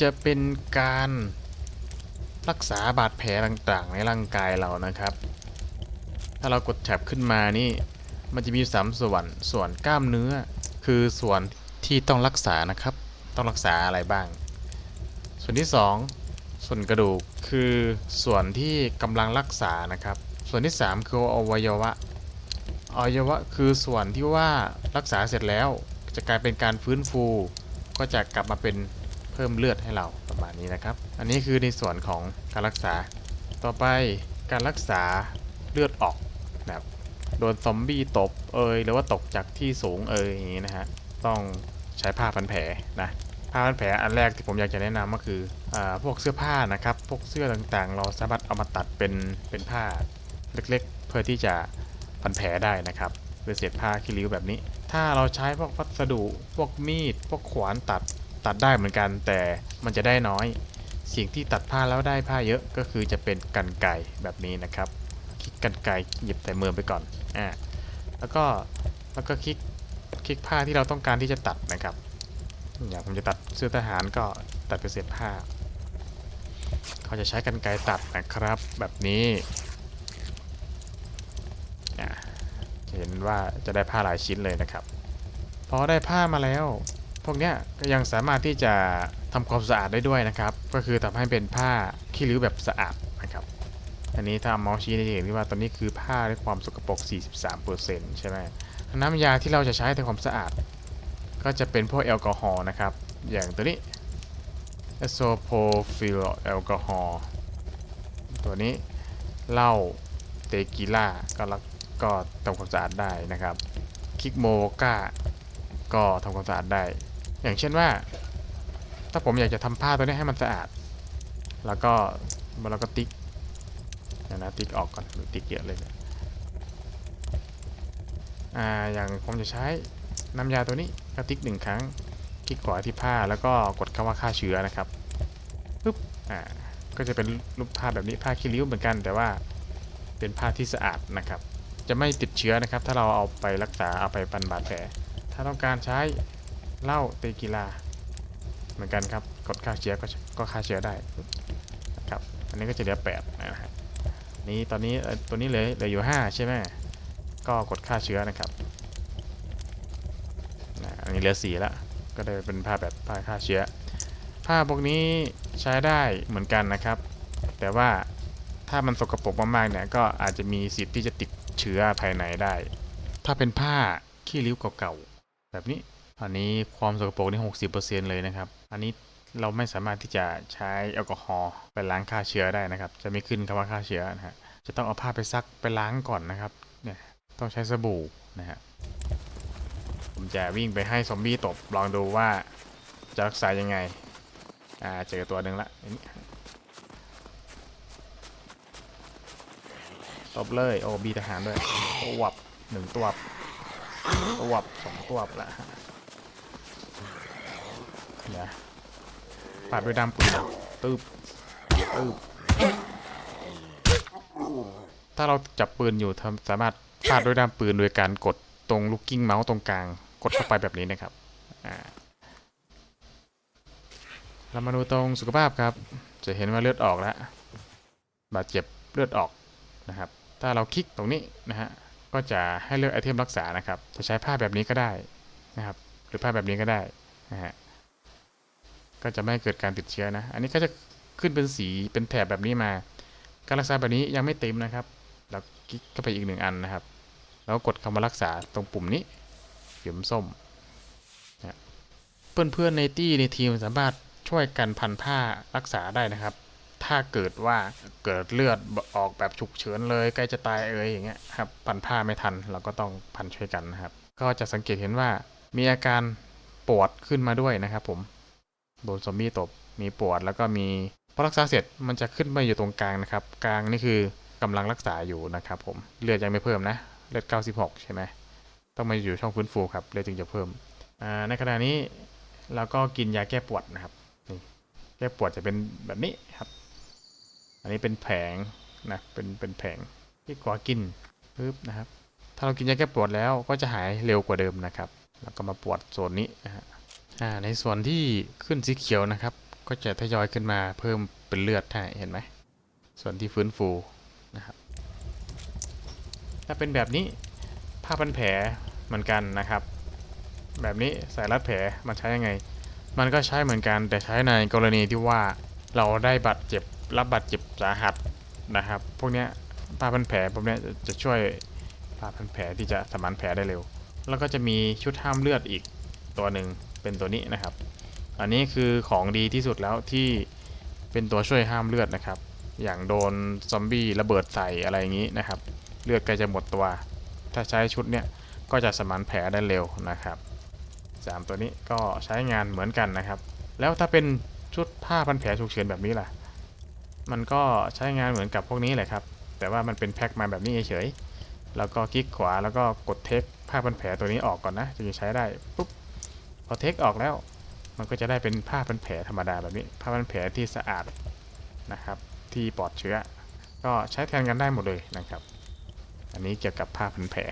จะเป็นการรักษาบาดแผลต่างๆ ในร่างกายเรานะครับ ถ้าเรากดแท็บขึ้นมานี่ มันจะมีสามส่วน ส่วนกล้ามเนื้อ คือส่วนที่ต้องรักษานะครับ ต้องรักษาอะไรบ้าง ส่วนที่สองส่วนกระดูก คือส่วนที่กำลังรักษานะครับ ส่วนที่สามคืออวัยวะ อวัยวะคือส่วนที่ว่ารักษาเสร็จแล้ว จะกลายเป็นการฟื้นฟู ก็จะกลับมาเป็น เพิ่มเลือดให้เราประมาณนี้นะครับ อันนี้คือในส่วนของการรักษา ต่อไปการรักษาเลือดออกนะครับโดนซอมบี้ตบเอยหรือว่าตกจากที่สูงเอยอย่างนี้นะฮะต้องใช้ผ้าพันแผลนะผ้าพันแผลอันแรกที่ผมอยากจะแนะนำก็คืออาพวกเสื้อผ้านะครับ พวกเสื้อต่างๆ เราสามารถเอามาตัดเป็นเป็นผ้าเล็กๆ เพื่อที่จะพันแผลได้นะครับเป็นเศษผ้าคีริ้วแบบนี้ ถ้าเราใช้พวกวัสดุ พวกมีด พวกขวานตัด ตัดได้เหมือนกัน แต่มันจะได้น้อย สิ่งที่ตัดผ้าแล้วได้ผ้าเยอะก็คือจะเป็นกันไก่แบบนี้นะครับ คลิกกันไกรหยิบใส่มือไปก่อนอ่าแล้วก็แล้วก็คลิกคลิกผ้าที่เราต้องการที่จะตัดนะครับ อย่างผมจะตัดเสื้อทหารก็ตัดเป็นเศษผ้า เขาจะใช้กันไกตัดนะครับแบบนี้อ่าจะเห็นว่าจะได้ผ้าหลายชิ้นเลยนะครับ พอได้ผ้ามาแล้ว พวกเนี้ยก็ยังสามารถที่จะทำความสะอาดได้ด้วยนะครับ ก็คือทำให้เป็นผ้าขี้ริ้วแบบสะอาดนะครับอันนี้ถ้าเมาส์ชี้จะเห็นว่าตอนนี้คือผ้าด้วยความสกปรก 43%ใช่ไหมน้ำยาที่เราจะใช้ทำความสะอาด ก็จะเป็นพวกแอลกอฮอล์นะครับ อย่างตัวนี้ e s o p o p h y l แอลกอฮอล์ตัวนี้เหล้าเตกิล่าก็รักก็ทำความสะอาดได้นะครับ คิกโมกาก็ทำความสะอาดได้ อย่างเช่นว่า ถ้าผมอยากจะทำผ้าตัวนี้ให้มันสะอาด แล้วก็เราก็ติ๊กเดี๋ยวนะติ๊กออกก่อนหรือติ๊กเยอะเลยเนี่ยอ่าอย่างผมจะใช้น้ำยาตัวนี้ก็ติ๊กหนึ่งครั้งคลิกขวาที่ผ้าแล้วก็กดคำว่าฆ่าเชื้อนะครับปุ๊บอ่าก็จะเป็นรูปภาพแบบนี้ผ้าคีริ้วเหมือนกันแต่ว่าเป็นผ้าที่สะอาดนะครับ จะไม่ติดเชื้อนะครับ ถ้าเราเอาไปรักษาเอาไปปันบาดแผลถ้าต้องการใช้ เหล้าเตกีลาเหมือนกันครับกดฆ่าเชื้อก็ก็ฆ่าเชื้อได้นะครับอันนี้ก็จะเหลือแปดนะฮะนี้ตอนนี้ตัวนี้เหลยเหลืออยู่ 5 ใช่ไหมก็กดค่าเชื้อนะครับอันนี้เหลือ4แล้วก็ได้เป็นผ้าแบบผ้าฆ่าเชื้อ ผ้าพวกนี้ใช้ได้เหมือนกันนะครับ แต่ว่าถ้ามันสกปรกมากๆเนี่ยก็อาจจะมีสิทธิ์ที่จะติดเชื้อภายในได้ ถ้าเป็นผ้าขี้ริ้วเก่าๆแบบนี้ อันนี้ความสกปรกนี่60%เปอร์เซ็นเลยนะครับ อันนี้เราไม่สามารถที่จะใช้แอลกอฮอล์ไปล้างฆ่าเชื้อได้นะครับ จะไม่ขึ้นคำว่าฆ่าเชื้อนะฮะ จะต้องเอาผ้าไปซักไปล้างก่อนนะครับ เนี่ยต้องใช้สบู่นะฮะ ผมจะวิ่งไปให้ซอมบี้ตบลองดูว่าจะรักษายังไง อ่าเจอตัวหนึ่งละตบเลย โอ้บีทหารด้วยตวบหนึ่งตัวบตวบสองตัวบละ เดี๋ยวปาดด้วยด้ามปืนตึบตึบถ้าเราจับปืนอยู่ทสามารถปาดด้วยด้ามปืนโดยการกดตรงลูกกิ้งเมาส์ตรงกลาง กดเข้าไปแบบนี้นะครับอ่าเรามาดูตรงสุขภาพครับ จะเห็นว่าเลือดออกแล้วบาดเจ็บเลือดออกนะครับ ถ้าเราคลิกตรงนี้นะฮะก็จะให้เลือกไอเทมรักษานะครับ จะใช้ผ้าแบบนี้ก็ได้นะครับ หรือผ้าแบบนี้ก็ได้นะฮะ ก็จะไม่เกิดการติดเชื้อนะ อันนี้ก็จะขึ้นเป็นสีเป็นแถบแบบนี้มา การรักษาแบบนี้ยังไม่เต็มนะครับ แล้วคลิกเข้าไปอีกหนึ่งอันนะครับ แล้วกดคำว่ารักษาตรงปุ่มนี้เข็มส้มนะเพื่อนเพื่อนๆในตี้ในทีมสามารถช่วยกันพันผ้ารักษาได้นะครับ ถ้าเกิดว่าเกิดเลือดออกแบบฉุกเฉินเลยใกล้จะตายเอ่ยอย่างเงี้ยครับพันผ้าไม่ทันเราก็ต้องพันช่วยกันนะครับ ก็จะสังเกตเห็นว่ามีอาการปวดขึ้นมาด้วยนะครับผม โดนซอมบี้ตบมีปวดแล้วก็มีพอรักษาเสร็จมันจะขึ้นมาอยู่ตรงกลางนะครับ กลางนี่คือกำลังรักษาอยู่นะครับผมเลือดยังไม่เพิ่มนะเลือด96 ใช่ไหมต้องมาอยู่ช่องฟื้นฟูครับเลือดจึงจะเพิ่มในขณะนี้เราก็กินยาแก้ปวดนะครับนี่แก้ปวดจะเป็นแบบนี้ครับ อันนี้เป็นแผงนะเป็นเป็นแผงที่ขวากินปึ๊บนะครับ ถ้าเรากินยาแก้ปวดแล้วก็จะหายเร็วกว่าเดิมนะครับ แล้วก็มาปวดโซนนี้นะฮะ ในส่วนที่ขึ้นสีเขียวนะครับ ก็จะทยอยขึ้นมาเพิ่มเป็นเลือดให้เห็นไหม ส่วนที่ฟื้นฟูนะครับ ถ้าเป็นแบบนี้ผ้าพันแผลเหมือนกันนะครับ แบบนี้สายรัดแผลมันใช้ยังไง มันก็ใช้เหมือนกันแต่ใช้ในกรณีที่ว่าเราได้บาดเจ็บรับบาดเจ็บสาหัสนะครับ พวกนี้ผ้าพันแผลพวกนี้จะช่วยผ้าพันแผลที่จะสมานแผลได้เร็ว แล้วก็จะมีชุดห้ามเลือดอีกตัวหนึ่ง เป็นตัวนี้นะครับ อันนี้คือของดีที่สุดแล้วที่เป็นตัวช่วยห้ามเลือดนะครับ อย่างโดนซอมบี้ระเบิดใส่อะไรอย่างนี้นะครับ เลือดใกล้จะหมดตัว ถ้าใช้ชุดเนี้ยก็จะสมานแผลได้เร็วนะครับสามตัวนี้ก็ใช้งานเหมือนกันนะครับ แล้วถ้าเป็นชุดผ้าพันแผลฉุกเฉินแบบนี้ล่ะ มันก็ใช้งานเหมือนกับพวกนี้แหละครับ แต่ว่ามันเป็นแพ็คมาแบบนี้เฉยๆแล้วก็คลิกขวาแล้วก็กดเทคผ้าพันแผลตัวนี้ออกก่อนนะถึงจะใช้ได้ปุ๊บ พอเทคออกแล้ว มันก็จะได้เป็นผ้าพันแผลธรรมดาแบบนี้ ผ้าพันแผลที่สะอาดนะครับ ที่ปลอดเชื้อ ก็ใช้แทนกันได้หมดเลยนะครับ อันนี้เกี่ยวกับผ้าพันแผล